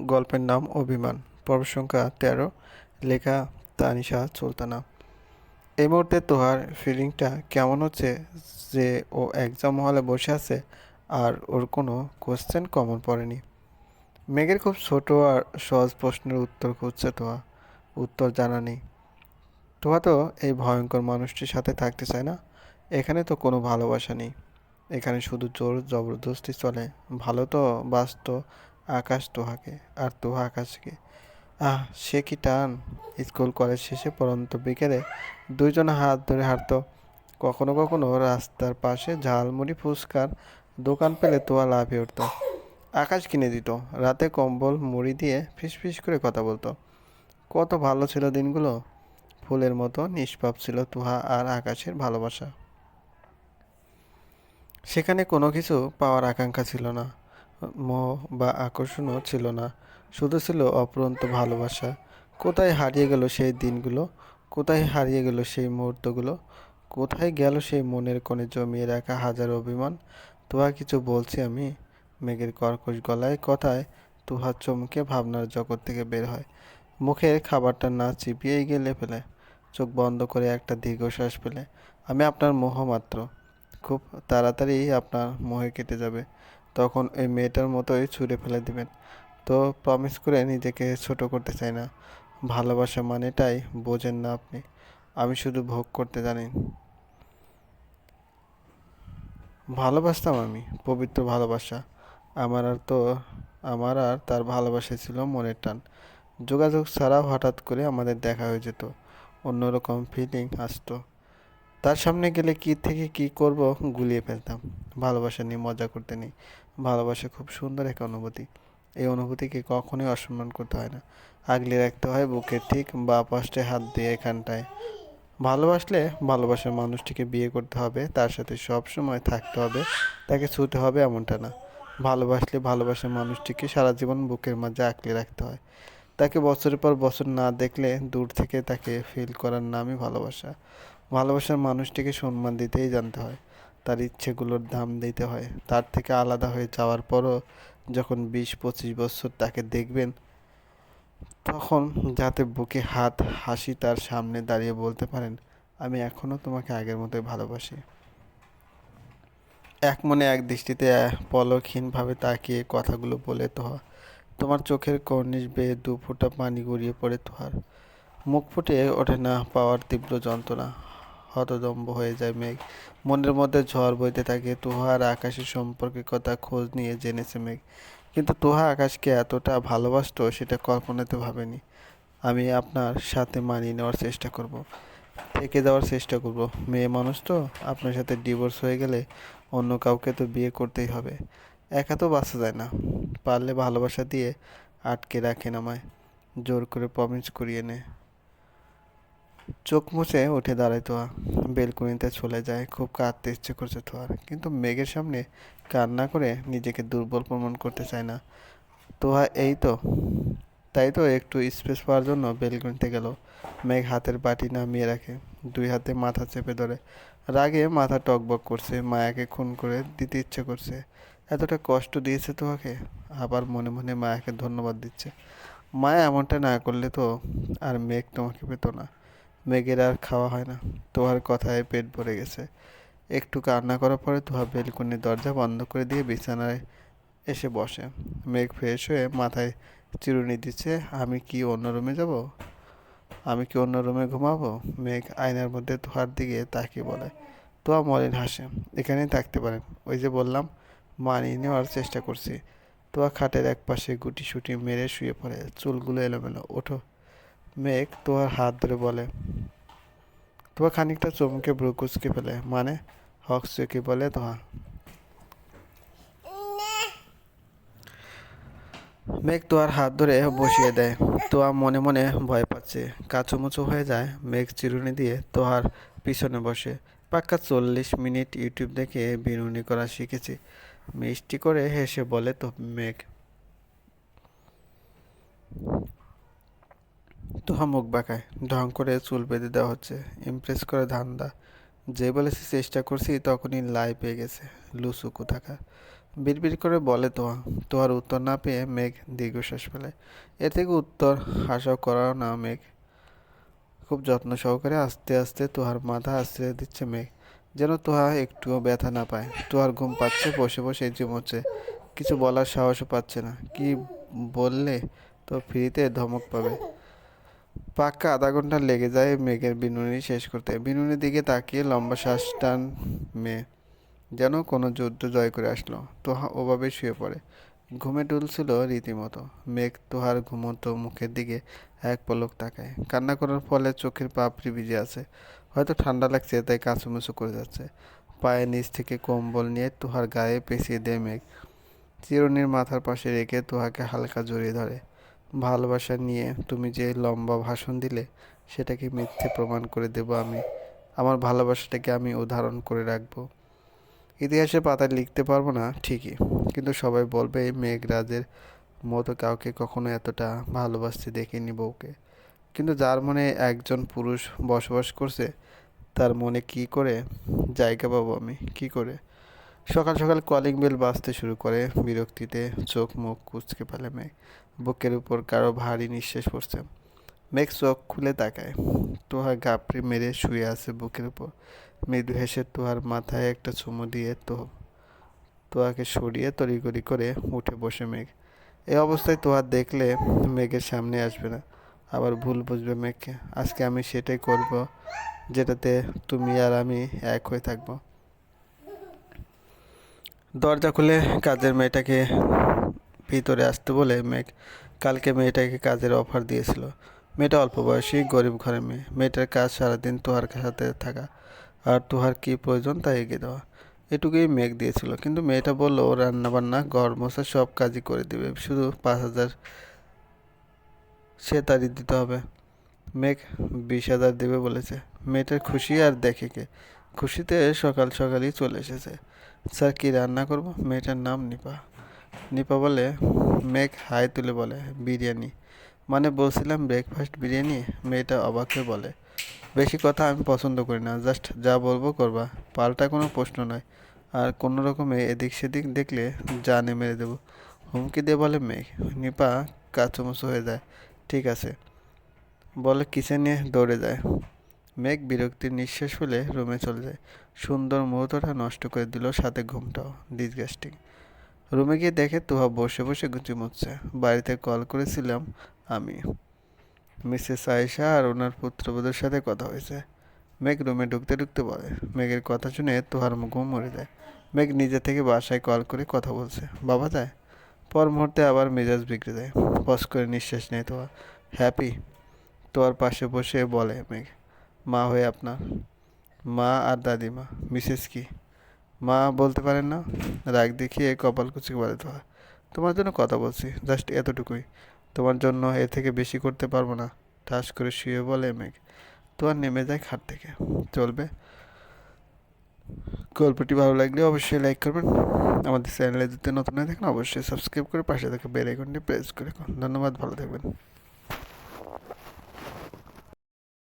গল্পের নাম অভিমান। পর্ব সংখ্যা তেরো। লেখা তানিশা সুলতানা। এই মুহূর্তে তোহার ফিলিংটা কেমন হচ্ছে যে ও এক্সাম হলে বসে আছে আর ওর কোনো কোশ্চেন কমন পড়েনি? মেঘের খুব ছোট আর সহজ প্রশ্নের উত্তর খুঁজছে তোহা। উত্তর জানা নেই। তোহা তো এই ভয়ঙ্কর মানুষটির সাথে থাকতে চায় না। এখানে তো কোনো ভালোবাসা নেই। এখানে শুধু জোর জবরদস্তি চলে। ভালো তো বাসত আকাশ তোহাকে, আর তোহা আকাশকে। আহ, সে কি টান? স্কুল কলেজ শেষে পরন্ত বিকেলে দুইজন হাত ধরে হাঁটতো। কখনো কখনো রাস্তার পাশে ঝালমুড়ি ফুচকার দোকান পেলে তোয়া লাভে উঠত। আকাশ কিনে দিত, রাতে কম্বল, মুড়ি দিয়ে ফিসফিস করে কথা বলতো। কত ভালো ছিল দিনগুলো? ফুলের মতো নিষ্পাপ ছিল তুহা আর আকাশের ভালোবাসা। সেখানে কোনো কিছু পাওয়ার আকাঙ্ক্ষা ছিল না। মোহ বা আকর্ষণও ছিল না। শুধু ছিল অপরন্ত ভালোবাসা। কোথায় হারিয়ে গেল সেই দিনগুলো? কোথায় হারিয়ে গেল সেই মুহূর্তগুলো? কোথায় গেল সেই মনের কোণে জমিয়ে রাখা হাজার অভিমান? তুহা কিছু বলছি আমি? মেঘের কর্কশ গলায় কথায় তুহা চমকে ভাবনার জগৎ থেকে বের হয়। মুখের খাবারটা না চিবিয়েই গেলে ফেলে। চোখ বন্ধ করে একটা দীর্ঘশ্বাস ফেলে। আমি আপনার মোহ মাত্র। খুব তাড়াতাড়ি আপনার মোহে কেটে যাবে। তখন ওই মেয়েটার মতোই ছুঁড়ে ফেলে দিবেন। তো প্রমিস করে নিজেকে ছোট করতে চাই না। ভালোবাসা মানেটাই বোঝেন না আপনি। আমি শুধু ভোগ করতে জানি ভালোবাসতাম আমি, পবিত্র ভালোবাসা। আমার আর তো, আমার আর তার ভালোবাসা ছিল মনের টান। যোগাযোগ ছাড়াও হঠাৎ করে আমাদের দেখা হয়ে যেত। অন্যরকম ফিলিং আসতো। তার সামনে গেলে কি থেকে কি করব গুলিয়ে ফেলতাম। ভালোবাসা নিয়ে মজা করতে নেই। ভালোবাসা খুব সুন্দর এক অনুভূতি। এই অনুভূতিকে কখনোই অসম্মান করতে হয় না। আগলে রাখতে হয় বুকের ঠিক বা পাশে হাত দিয়ে এখানটায়। ভালোবাসলে ভালোবাসার মানুষটিকে বিয়ে করতে হবে, তার সাথে সব সময় থাকতে হবে, তাকে ছুতে হবে এমনটা না। ভালোবাসলে ভালোবাসার মানুষটিকে সারা জীবন বুকের মাঝে আঁকলে রাখতে হয়। তাকে বছরের পর বছর না দেখলে দূর থেকে তাকে ফিল করার নামই ভালোবাসা। ভালোবাসার মানুষটিকে সম্মান দিতেই জানতে হয়। তার ইচ্ছেগুলোর দাম দিতে হয়। তার থেকে আলাদা হয়ে যাওয়ার পরও যখন বিশ পঁচিশ বছর তাকে দেখবেন, তখন যাতে বুকে হাত, হাসি তার সামনে দাঁড়িয়ে বলতে পারেন, আমি এখনও তোমাকে আগের মতোই ভালোবাসি। এক মনে এক দৃষ্টিতে পলকহীনভাবে তাকিয়ে কথাগুলো বলে তো তোমার চোখের কর্নিশ বেয়ে দু ফোঁটা পানি গড়িয়ে পড়ে তোহার। মুখ ফুটে ওঠে না পাওয়ার তীব্র যন্ত্রণা। হতদম্ব হয়ে যায় মেঘ। মনের মধ্যে ঝড় বইতে থাকে, তুহা আর আকাশের সম্পর্কে কথা খোঁজ নিয়ে জেনেছে মেঘ। কিন্তু তুহা আকাশকে এতটা ভালোবাসত সেটা কল্পনাতে ভাবেনি। আমি আপনার সাথে মানিয়ে নেওয়ার চেষ্টা করব। থেকে দেওয়ার চেষ্টা করব। মেয়ে মানুষ তো, আপনার সাথে ডিভোর্স হয়ে গেলে অন্য কাউকে তো বিয়ে করতেই হবে। একা তো বাঁচা যায় না, পারলে ভালোবাসা দিয়ে আটকে রাখেন আমায়, জোর করে প্রমিস করিয়ে নে। চোখ মুছে উঠে দাঁড়ায় তোয়া। বেলকুনিতে চলে যায়, খুব কাঁদতে ইচ্ছে করছে তোয়ার। কিন্তু মেঘের সামনে কান্না করে নিজেকে দুর্বল প্রমাণ করতে চায় না। তোহা এই তো। তাই তো একটু স্পেস পাওয়ার জন্য বেলকুনিতে গেল। মেঘ হাতের বাটি নামিয়ে রাখে, দুই হাতে মাথা চেপে ধরে। রাগে মাথা টকবক করছে, মায়াকে খুন করে দিতে ইচ্ছে করছে। এতটা কষ্ট দিয়েছে তোহাকে আবার মনে মনে মায়াকে ধন্যবাদ দিচ্ছে। মায়া এমনটা না করলে তো আর মেঘ তোমাকে পেতো না। মেঘের আর খাওয়া হয় না। তোহার কথায় পেট ভরে গেছে। একটু কান্না করার পরে তোহা বেলকনির দরজা বন্ধ করে দিয়ে বিছানায় এসে বসে। মেঘ ফ্রেশ হয়ে মাথায় চিরুনি দিচ্ছে, আমি কি অন্য রুমে যাব? আমি কি অন্য রুমে ঘুমাবো? মেঘ আয়নার মধ্যে তোহার দিকে তাকিয়ে বলে। তোয়া মলিন হাসে। এখানেই থাকতে পারেন। ওই যে বললাম, মানিয়ে নেওয়ার চেষ্টা করছি। তোয়া খাটের এক পাশে গুটি সুটি মেরে শুয়ে পড়ে। চুলগুলো এলোমেলো। ওঠো। মেঘ তোয়ার হাত ধরে বলে। তোয়া খানিকটা চমকে ব্রু কুচকে ফেলে। মানে? হক চুকে বলে তোহা মেঘ তোয়ার হাত ধরে বসিয়ে দেয়। তোয়া মনে মনে ভয় পাচ্ছে। কাচুমুচু হয়ে যায়। মেঘ চিরুনি দিয়ে তোহার পিছনে বসে। পাক্কা চল্লিশ মিনিট ইউটিউব দেখে বিনুনি করা শিখেছি। মিষ্টি করে হেসে বলে তো মেঘ। তোহা মুখ বাঁকায়, ঢং করে চুল বেঁধে দেওয়া হচ্ছে ইমপ্রেস করে ধান্দা। যে বলেছি চেষ্টা করছি, তখনই লাই পেয়ে গেছে, লুসু কোথাকার। বিড়বিড় করে বলে তোহা তোহার উত্তর না পেয়ে মেঘ দীর্ঘশ্বাস ফেলে। এর থেকে উত্তর হাসাও করাও না মেঘ। খুব যত্ন সহকারে আস্তে আস্তে তোহার মাথা আশ্রয় দিচ্ছে মেঘ, যেন তোহা একটুও ব্যথা না পায়। তোহার ঘুম পাচ্ছে, বসে বসে হচ্ছে, কিছু বলার সাহসও পাচ্ছে না। কি বললে, তো ফ্রিতে ধমক পাবে। পাক্কা আধা ঘণ্টা লেগে যায় মেঘের বিনুনি শেষ করতে। বিনুনির দিকে তাকিয়ে লম্বা শ্বাস টান মেয়ে। যেন কোনো যুদ্ধ জয় করে আসলো। তোহা ওভাবে শুয়ে পড়ে। ঘুমে ডুলছিল রীতিমতো। মেঘ তোহার ঘুমন্ত মুখের দিকে এক পলক তাকায়। কান্না করার ফলে চোখের পাপড়ি ভিজে আছে। হয়তো ঠান্ডা লাগছে, তাই কাঁচুমুচু করে যাচ্ছে। পায়ের নিচ থেকে কম্বল নিয়ে তোহার গায়ে পেঁচিয়ে দেয় মেঘ। চিরুনির মাথার পাশে রেখে তোহাকে হালকা জড়িয়ে ধরে। ভালোবাসা নিয়ে তুমি যে লম্বা ভাষণ দিলে, সেটাকে মিথ্যে প্রমাণ করে দেব আমি। আমার ভালোবাসাটাকে আমি উদাহরণ করে রাখব। ইতিহাসের পাতায় লিখতে পারব না, ঠিকই। কিন্তু সবাই বলবে, এই মেঘরাজের মতো কাউকে কখনো এতটা ভালোবাসতে দেখিনি বউকে। কিন্তু যার মনে একজন পুরুষ বসবাস করছে, তার মনে কি করে জায়গা পাবো আমি? কি করে? সকাল সকাল কলিং বেল বাজতে শুরু করে বিরক্তিতে চোখ মুখ কুচকে ফেলে মেঘ বুকের উপর কারও ভারী নিঃশ্বাস পড়ছে। মেঘ চোখ খুলে তাকায়। তোহার গাপড়ি মেরে শুয়ে আছে বুকের উপর। মৃদু হেসে তোহার মাথায় একটা চুমু দিয়ে তো তোহাকে সরিয়ে তড়িগড়ি করে উঠে বসে মেঘ। এই অবস্থায় তোহার দেখলে মেঘের সামনে আসবে না। আবার ভুল বুঝবে মেঘকে। আজকে আমি সেটাই করব যেটাতে তুমি আর আমি এক হয়ে থাকব। দরজা খুলে কাজের মেয়েটাকে ভিতরে আসতে বলে মেঘ। কালকে মেয়েটাকে কাজের অফার দিয়েছিল। মেয়েটা অল্প বয়সী, গরিব ঘরের মেয়ে। মেয়েটার কাজ সারাদিন তোহার সাথে থাকা। আর তোহার কী প্রয়োজন তা এগিয়ে দেওয়া। এটুকুই মেঘ দিয়েছিল। কিন্তু মেয়েটা বলল, ও রান্নাবান্না, ঘর মোছা, সব কাজই করে দিবে। শুধু পাঁচ হাজার সে তারই দিতে হবে। মেঘ, বিশ হাজার দেবে, বলেছে। মেয়েটার খুশি আর দেখে কে। খুশিতে সকাল সকালই চলে এসেছে। স্যার, কি রান্না করব? মেয়েটার নাম নিপা। নিপা বলে, মেঘ, হাই তুলে বলে, বিরিয়ানি। মানে বলছিলাম, ব্রেকফাস্ট বিরিয়ানি? মেয়েটা অবাক বলে, বেশি কথা আমি পছন্দ করি না, জাস্ট যা বলব করবা। পাল্টা কোনো প্রশ্ন নয়। আর কোনো রকমে এদিক সেদিক দেখলে জানে মেরে দেবো। হুমকি দিয়ে বলে, মেঘ, নিপা কাচুমুচু হয়ে যায়। ঠিক আছে। বলে কিচেনে দৌড়ে যায়? মেঘ বিরক্তির নিঃশ্বাস ফেলে রুমে চলে যায়। সুন্দর মুহূর্তটা নষ্ট করে দিল সাথে ঘুমটাও। ডিসগাস্টিং রুমে গিয়ে দেখে তোহা বসে বসে গুঁচি মুচ্ছে বাড়িতে কল করেছিলাম আমি। মিসেস আয়েশা আর ওনার পুত্রবধূর সাথে কথা হয়েছে। মেঘ রুমে ঢুকতে ঢুকতে বলে। মেঘের কথা শুনে তোহার ঘুম মরে যায়। মেঘ নিজে থেকে বাসায় কল করে কথা বলছে। বাবা যায়। পর মুহূর্তে আবার মেজাজ বিগড়ে যায়। পস করে নিঃশ্বাস নেয় তোয়া হ্যাপি? তোয়ার পাশে বসে বলে মেঘ। মা হয়ে আপনার মা আর দাদিমা মিসেস কি? মা বলতে পারেন না? রাগ দেখিয়ে কপাল কুচি বলে তোয়া তোমার জন্য কথা বলছি, জাস্ট এতটুকুই। তোমার জন্য এর থেকে বেশি করতে পারব না। ঠাস করে শুয়ে বলে মেঘ। তোমার নেমে যায় খাট থেকে। চলবে। গল্পটি ভালো লাগলে অবশ্যই লাইক করবেন। আমাদের চ্যানেলে যদি নতুন হয়ে থাকেন, অবশ্যই সাবস্ক্রাইব করে পাশে থাকা বেল আইকনটি প্রেস করে ধন্যবাদ, ভালো থাকবেন।